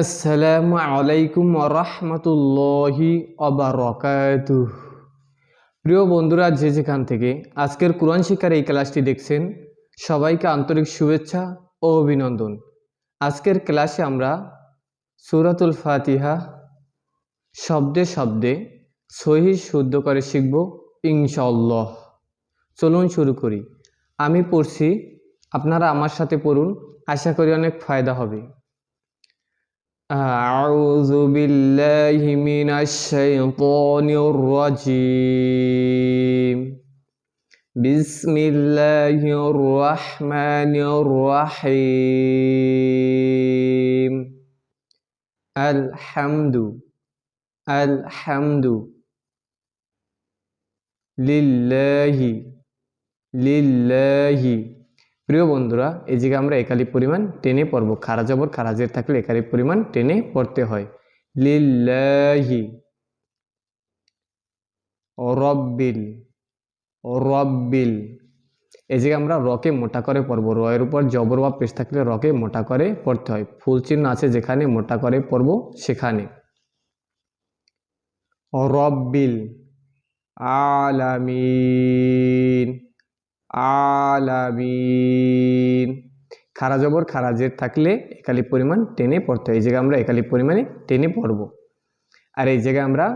আসসালামু আলাইকুম রহমতুল্লাহি অবরকাতুহ প্রিয় বন্ধুরা, যে যেখান থেকে আজকের কোরআন শিক্ষার এই ক্লাসটি দেখছেন, সবাইকে আন্তরিক শুভেচ্ছা ও অভিনন্দন। আজকের ক্লাসে আমরা সুরাতুল ফাতিহা শব্দে শব্দে সহি শুদ্ধ করে শিখব ইনশাল্লাহ চলুন শুরু করি। আমি পড়ছি, আপনারা আমার সাথে পড়ুন, আশা করি অনেক ফায়দা হবে। أعوذ بالله من الشيطان الرجيم. بسم الله الرحمن الرحيم. الحمد الحمد لله لله প্রিয় বন্ধুরা জায়গায় আমরা একালি পরিমাণ টেনে পড়ব। খারা জবর খারাজের থাকলে একালি পরিমাণ টেনে পড়তে হয়। লিল্লাহি রব্বিল রব্বিল। জায়গায় আমরা রকে মোটা করে পড়ব। রয়ের উপর জবর বা পেশ থাকলে রকে মোটা করে পড়তে হয়। ফুল চিহ্ন আছে যেখানে মোটা করে পড়ব সেখানে। রব্বিল আলামিন। আলামিন। খারা জবর খারাজের থাকলে একালি পরিমাণ টেনে পড়তে হয়। এই জায়গায় আমরা একালি পরিমাণে টেনে পড়ব। আর এই জায়গায় আমরা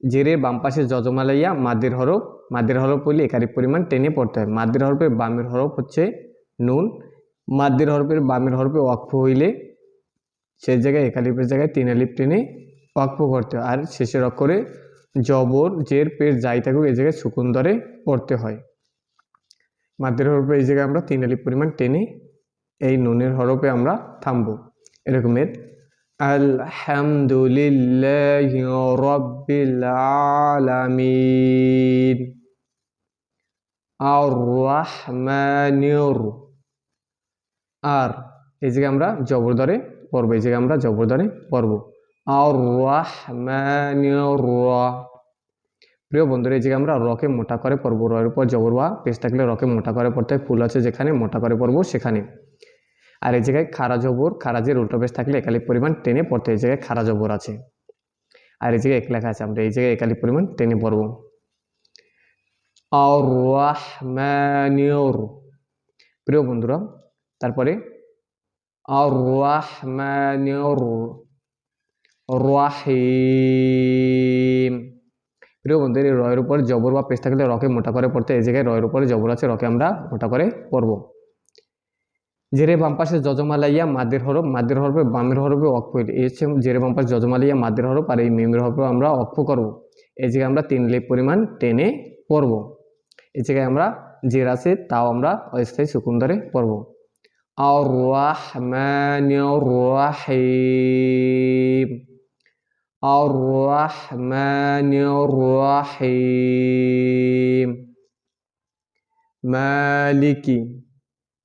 জেরের বাম পাশে যজমালাইয়া মাদের হরফ মাদের হরফ পড়লে একালি পরিমাণ টেনে পড়তে হয়। মাদের হরফের বামের হরফ হচ্ছে নুন, মাদের হরফের বামের হরফে ওয়াকফ হইলে সেই জায়গায় একালিপের জায়গায় তিন আলিপ টেনে ওয়াকফ করতে হয়। আর শেষের অক্ষরে জবর, জের, পের যাই থাকুক, এই জায়গায় সুকুন পড়তে হয়। মাদের হরফে এই জায়গায় আমরা তিন আলিপ পরিমাণ টেনে এই নুনের হরফে আমরা থামবো। এরকমের আলহামদুলিল্লাহ আর আর এই জায়গায় আমরা জবর ধরে পড়ব, এই জায়গায় আমরা জবর ধরে পড়ব। আর রহমানির প্রিয় বন্ধুরা, এই জায়গায় আমরা রকে মোটা করে পড়ব রয়ের উপর জবর বা পেশ থাকলে রকে মোটা করে পড়তে ফুল আছে যেখানে মোটা করে পড়ব সেখানে। আর এই জায়গায় খারা জবর খারাজের উল্টো পেশ থাকলে একালি পরিমাণ টেনে পড়তে এই জায়গায় খারা জবর আছে। আর এই জায়গায় এক লেখা আছে, আমরা এই জায়গায় একালি পরিমাণ টেনে পড়ব। আর রাহমানির প্রিয় বন্ধুরা, তারপরে আর রাহমানির রাহিম। প্রিয় বন্ধুদের এই রয়ের উপর জবর বা পেশ থাকলে রকে মোটা করে পড়তে, এই জায়গায় রয়ের উপরে জবর আছে, রকে আমরা মোটা করে পড়ব। জেরে বাম পাশে যজমালাইয়া মাদের হরফ, মাদের হরফে বামের হরফে অক্ষ এই হচ্ছে জেরে বাম পাশে যজমালাইয়া মাদের হরফ আর এই মিমের হরফে আমরা অক্ষ করব। এই জায়গায় আমরা তিন লেপ পরিমাণ টেনে পড়ব। এই জায়গায় আমরা জের আছে, তাও আমরা অস্থায়ী সুকুন ধরে পড়ব। আর রাহমানির রাহিম। الرحمن الرحيم মালিকি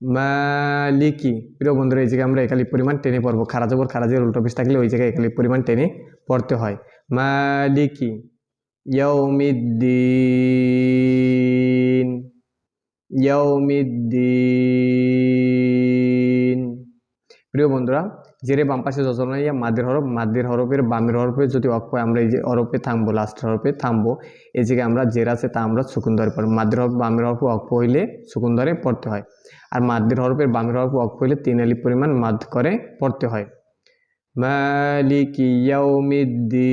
মালিকি প্রিয় বন্ধুরা এই জায়গায় আমরা একালি পরিমাণ টেনে পড়বো খারা জবর খারাজের উল্টো পিস থাকলে ওই জায়গায় একালি পরিমাণ টেনে পড়তে হয় মালিকি ইয়াউমিদ্দিন ইয়াউমিদ্দিন প্রিয় বন্ধুরা জেরে বাম পাশে যজনাইয়া মাদের হরফ, মাদের হরফের বামের হরফে যদি অক্ষ আমরা এই যে হরফে থামবো লাস্ট হরফে থামবো, এই জায়গায় আমরা জের আছে, তা আমরা সুকুন ধরে পড়ব। মাদের হরফ, বামের হরফে অক্ষ হইলে সুকুন ধরে পড়তে হয়। আর মাদের হরফের বামের হরফে অক্ষ হইলে তিন আলি পরিমাণ মাদ করে পড়তে হয়। মালিকি ইয়াউমিদ্দিন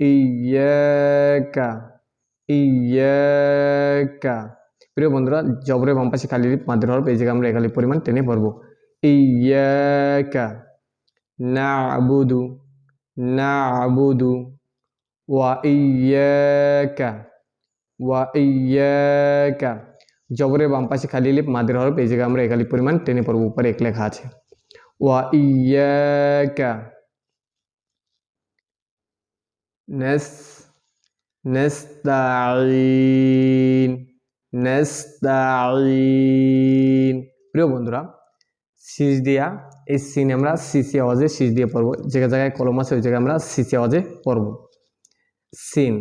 ইয়াকা ইয়াকা প্রিয় বন্ধুরা, জবরে বাম পাশে খালি মাদের হরফ, এই জায়গায় আমরা একালি পরিমাণ টেনে পড়ব ইয়াকা নাবুদু নাবুদু ওয়া ইয়াকা ওয়া ইয়াকা। জবরে বাম খালি লিপ মাদের হরফ, এই জায়গায় আমরা একালি পরিমাণ টেনে পড়ব উপরে এক লেখা আছে। ওয়া ইয়াকা নেস নেস্তাইন নেস্তাইন প্রিয় বন্ধুরা, শীষ দিয়া, এই সিন আমরা সিসি আওয়াজে শীষ দিয়ে পড়ব। যে জায়গায় কলম আছে, ওই জায়গায় আমরা সিসি আওয়াজে পড়ব। সিন,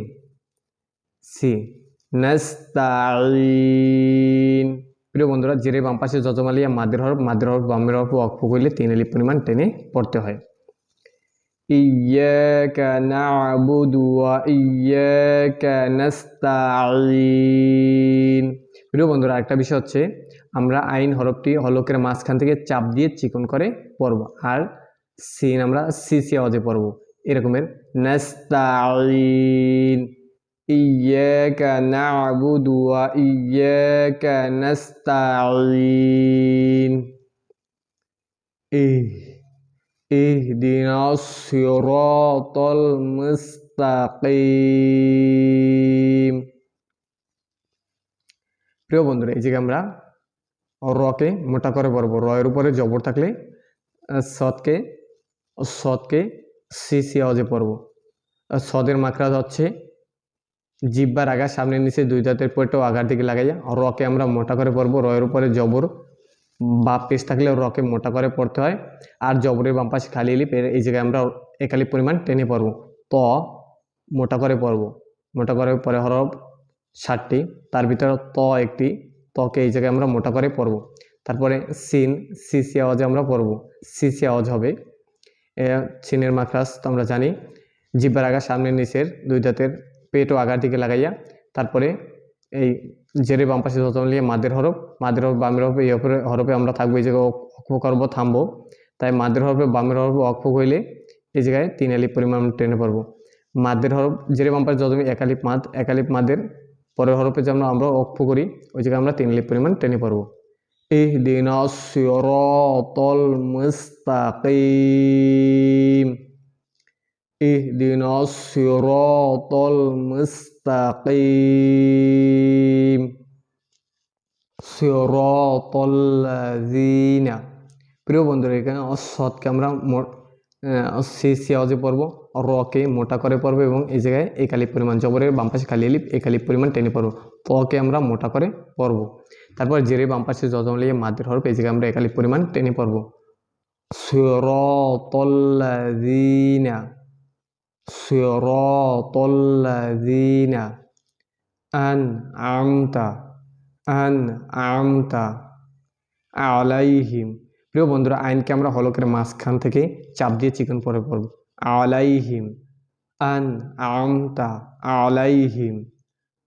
সি নাস্তাইন প্রিয় বন্ধুরা, জেরে বাম পাশে যজমালিয়া মাদের হরফ বামের হরফ অক্ষ করলে তিন আলিফ পরিমাণ টেনে পড়তে হয়। না'বুদু ওয়া ইয়াকা নাস্তাঈন প্রিয় বন্ধুরা, একটা বিষয় হচ্ছে, আমরা আইন হরফটি হলকের মাঝখান থেকে চাপ দিয়ে চিকন করে পড়ব, আর সিন আমরা সিসি আওয়াজে পড়ব। এরকমের ইয়াকা না'বুদু ওয়া ইয়াকা নাস্তাঈন ইহ اهدنا الصراط المستقيم প্রিয় বন্ধুরা এই জায়গায় আমরা রকে মোটা করে পড়বো রয়ের উপরে জবর থাকলে সৎকে সৎকে সি সি আওয়াজে পড়বো সদের মাকড়া হচ্ছে জিব্বার আগা সামনের নিচে দুই দাঁতের পেটেও আগার দিকে লাগাইয়া রকে আমরা মোটা করে পড়বো রয়ের উপরে জবর বা পেশ থাকলে রকে মোটা করে পড়তে হয়। আর জবরের বাম পাশে খালি এর এই জায়গায় আমরা একালি পরিমাণ টেনে পড়ব। ত, মোটা করে পড়ব। মোটা করে পরে হরফ ষাটটি। তার ভিতরে ত একটি। তকে এই জায়গায় আমরা মোটা করে পড়ব। তারপরে সিন, সিসি আওয়াজে আমরা পড়ব। সিসি আওয়াজ হবে সিনের মাখরাস তো আমরা জানি। জিব্বার আগা সামনের নিচের দুই দাঁতের পেট ও আগার দিকে লাগাইয়া, তারপরে এই জেরে বাম পাশে যত নিয়ে মাদের হরফ মাদের হরফ, বামের হরফ, এই হরফে হরফে আমরা থাকব এই জায়গায় অক্ষ করব, থামবো। তাই মাদের হরফে, বামের হরফে অক্ষ হইলে এই জায়গায় তিন আলিপ পরিমাণ টেনে পড়ব। মাদের হরফ, জেরে বাম পাশে যত একালিপ মাদ একালিপ মাদের, পরের হরফে যেমন আমরা অক্ষ করি, ওই জায়গায় আমরা তিন আলিপ পরিমাণ টেনে পড়ব। ইহদিনা সিরাতাল মুস্তাকিম। ইহদিনা সিরাতাল মুস্তাকিম। সিরাতাল্লাযিনা। প্রিয় বন্ধুরা, এখানে অসৎকে আমরা সি সি আওয়াজে পড়ব, রকে মোটা করে পড়ব এবং এই জায়গায় একালি পরিমাণ জবরের বাম পাশে খালি এলিপ একালি পরিমাণ টেনে পড়ব। তকে আমরা মোটা করে পড়ব। তারপর জেরে বাম পাশে যজম লিয়ে মাদের হরফ, এই জায়গায় আমরা একালি পরিমাণ টেনে পড়ব। সিরাতাল্লাযিনা। সিরাতাল্লাযিনা। আনআমতা আনআমতা আলাইহিম। প্রিয় বন্ধুরা, আইনকে আমরা হলকের মাঝখান থেকে চাপ দিয়ে চিকন পরে পড়ব। আলাইহিম। আন আমতা আলাইহিম।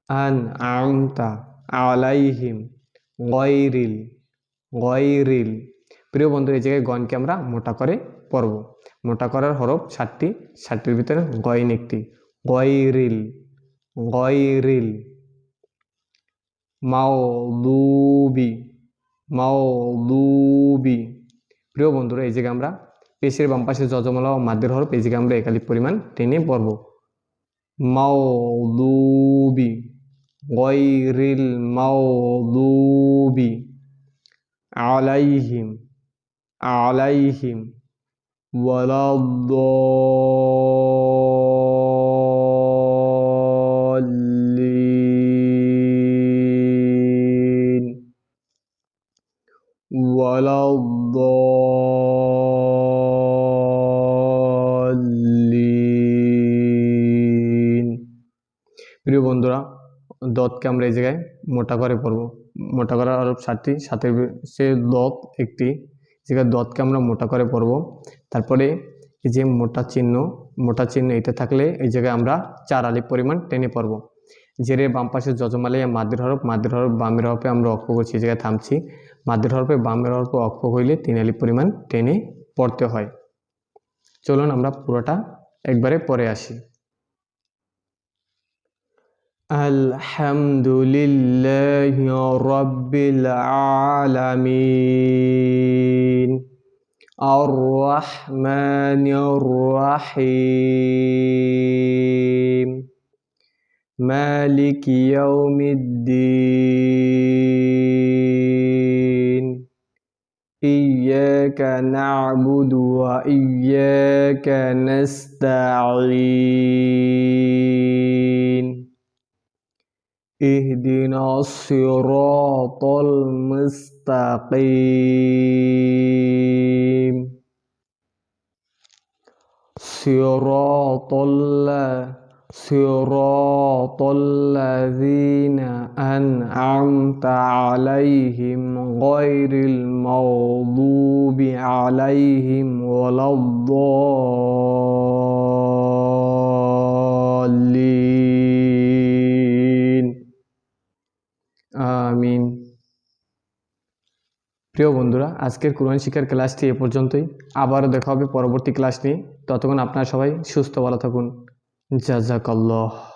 আন আমতা আলাইহিম। গয়রিল। গয়রিল। প্রিয় বন্ধু এই জায়গায় গনকে আমরা মোটা করে পড়ব। মোটা করার হরফ ষাটটি। ষাটটির ভিতরে গয়ন একটি। গয়রিল। গয়রিল। মাওদুবি মাওদুবি প্রিয় বন্ধুরা, এই জায়গায় আমরা পেশের বাম পাশে যজমালা ও মাদের হরফ, এই জায়গায় আমরা একালি পরিমাণ টেনে পড়ব। মাওলুবি, গয়রিল মাওলুবি। আলাইহিম আলাইহিম, ওয়ালাদ্দাল্লিন। ওয়ালাদ্দাল্লিন প্রিয় বন্ধুরা, দতকে আমরা এই জায়গায় মোটা করে পড়ব। মোটা করার আরও সাতটি সাথে সে দত একটি জায়গায় দতকে আমরা মোটা করে পড়ব। তারপরে যে মোটা চিহ্ন মোটা চিহ্ন এটা থাকলে এই জায়গায় আমরা চার আলিপ পরিমাণ টেনে পড়ব। জেরে বাম পাশে যজমালে মাদের হরফ মাদের হরফ বামের হরফে আমরা অক্ষ করছি, এই জায়গায় থামছি। মাদের হরফে বামের হরফে অক্ষ হইলে তিন আলিপ পরিমাণ টেনে পড়তে হয় চলুন আমরা পুরোটা একবারে পরে আসি الحمد لله رب العالمين الرحمن الرحيم مالك يوم الدين إياك نعبد وإياك نستعين. اهدنا الصراط المستقيم. صراط الله صراط الذين أنعمت عليهم غير المغضوب عليهم ولا الضالين আমিন প্রিয় বন্ধুরা আজকের কোরআন শিক্ষার ক্লাসটি এ পর্যন্তই আবারও দেখা হবে পরবর্তী ক্লাস নিয়ে ততক্ষণ আপনারা সবাই সুস্থ ভালো থাকুন Jazakallah.